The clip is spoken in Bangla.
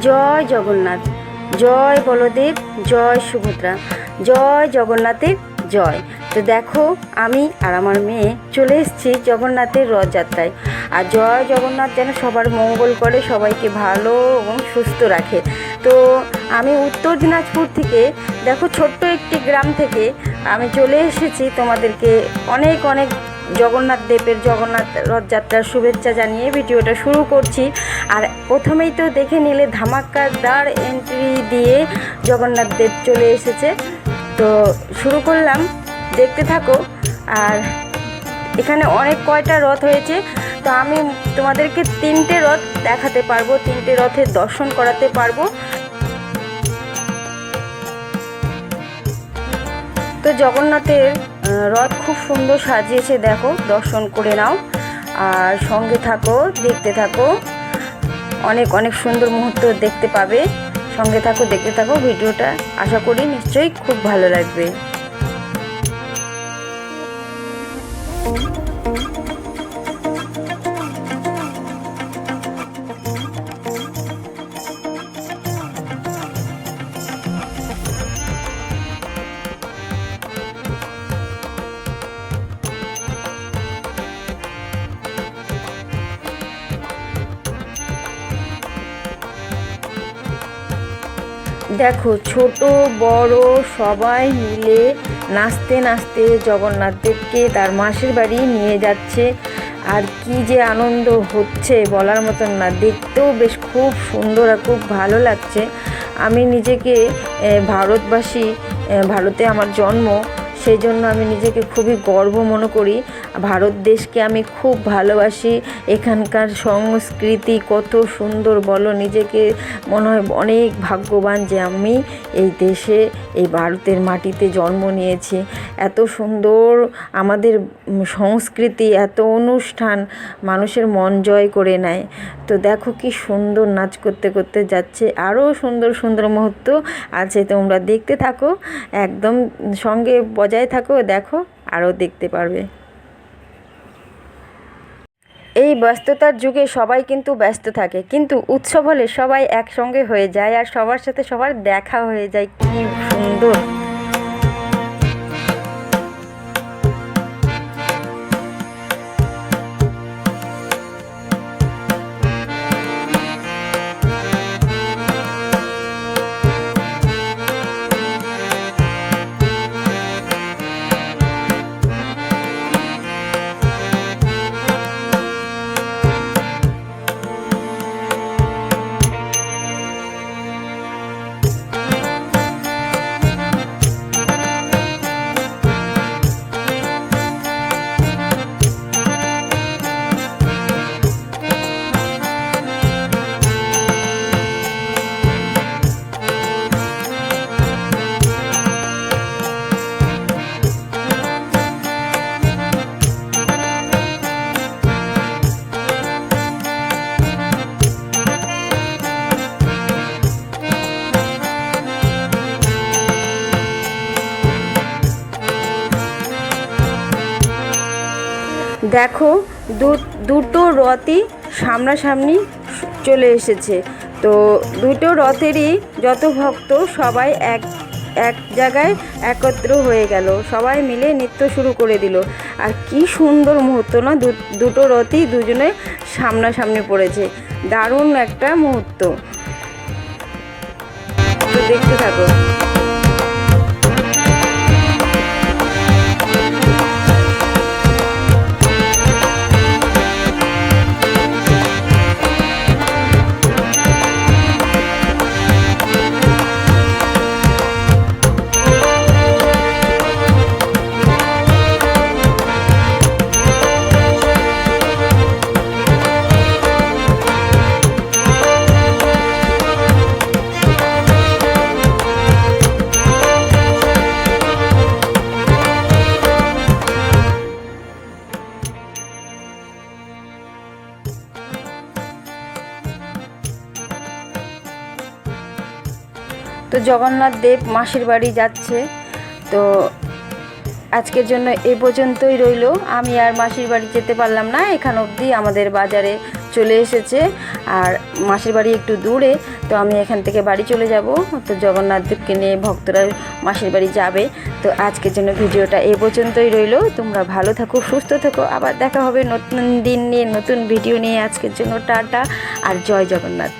জয় জগন্নাথ। জয় বলদেব, জয় সুভদ্রা। জয় জগন্নাথের জয়। তো দেখো, আমি আর আমার মেয়ে চলে এসেছি জগন্নাথের রথযাত্রায়। আর জয় জগন্নাথ যেন সবার মঙ্গল করে, সবাইকে ভালো এবং সুস্থ রাখে। তো আমি উত্তর দিনাজপুর থেকে, দেখো ছোট্ট একটি গ্রাম থেকে আমি চলে এসেছি তোমাদেরকে অনেক অনেক জগন্নাথ দেবের জগন্নাথ রথযাত্রার শুভেচ্ছা জানিয়ে ভিডিওটা শুরু করছি। আর প্রথমেই তো দেখে নিলে ধামাকাদার এন্ট্রি দিয়ে জগন্নাথ দেব চলে এসেছে। তো শুরু করলাম, দেখতে থাকো। আর এখানে অনেক কয়টা রথ হয়েছে। তো আমি তোমাদেরকে তিনটে রথ দেখাতে পারব, তিনটে রথের দর্শন করাতে পারব। তো জগন্নাথের রথ খুব সুন্দর সাজিয়েছে, দেখো, দর্শন করে নাও। আর সঙ্গে থাকো, দেখতে থাকো। অনেক অনেক সুন্দর মুহূর্ত দেখতে পাবে। সঙ্গে থাকো, দেখতে থাকো ভিডিওটা। আশা করি নিশ্চয়ই খুব ভালো লাগবে। দেখো, ছোট, বড়, সবাই মিলে নাচতে নাচতে জগন্নাথদেবকে তার মাসির বাড়ি নিয়ে যাচ্ছে। আর কি যে আনন্দ হচ্ছে বলার মতন না, দেখতেও বেশ খুব সুন্দর আর খুব ভালো লাগছে। আমি নিজেকে ভারতবাসী ভারতে আমার জন্ম সেই জন্য আমি নিজেকে খুবই গর্ব মনে করি। ভারত দেশকে আমি খুব ভালোবাসি। এখানকার সংস্কৃতি কত সুন্দর, বলো নিজেকে। মনে হয় অনেক ভাগ্যবান যে আমি এই দেশে, এই ভারতের মাটিতে জন্ম নিয়েছি। এত সুন্দর আমাদের সংস্কৃতি, এত অনুষ্ঠান মানুষের মন জয় করে নেয়। তো দেখো কি সুন্দর নাচ করতে করতে যাচ্ছে। আরও সুন্দর সুন্দর মুহূর্ত আছে, তোমরা দেখতে থাকো। একদম সঙ্গে বজায় থাকো, দেখো, আরও দেখতে পারবে। এই ব্যস্ততার যুগে সবাই কিন্তু ব্যস্ত থাকে, কিন্তু উৎসব হলে সবাই একসঙ্গে হয়ে যায় আর সবার সাথে সবার দেখা হয়ে যায়। কি সুন্দর। দেখো দুটো রথই সামনাসামনি চলে এসেছে। তো দুটো রথেরই যত ভক্ত সবাই এক এক জায়গায় একত্র হয়ে গেল। সবাই মিলে নৃত্য শুরু করে দিল। আর কি সুন্দর মুহূর্ত না? দুটো রথই দুজনে সামনাসামনি পড়েছে। দারুণ একটা মুহূর্ত। দেখতে থাকো। তো জগন্নাথ দেব মাসির বাড়ি যাচ্ছে। তো আজকের জন্য এ পর্যন্তই রইল। আমি আর মাসির বাড়ি যেতে পারলাম না, এখান অবধি আমাদের বাজারে চলে এসেছে। আর মাসির বাড়ি একটু দূরে, তো আমি এখান থেকে বাড়ি চলে যাব। তো জগন্নাথ দেবকে নিয়ে ভক্তরা মাসির বাড়ি যাবে। তো আজকের জন্য ভিডিওটা এ পর্যন্তই রইল। তোমরা ভালো থাকো, সুস্থ থাকো। আবার দেখা হবে নতুন দিন নিয়ে, নতুন ভিডিও নিয়ে আজকের জন্য। টাটা, আর জয় জগন্নাথ।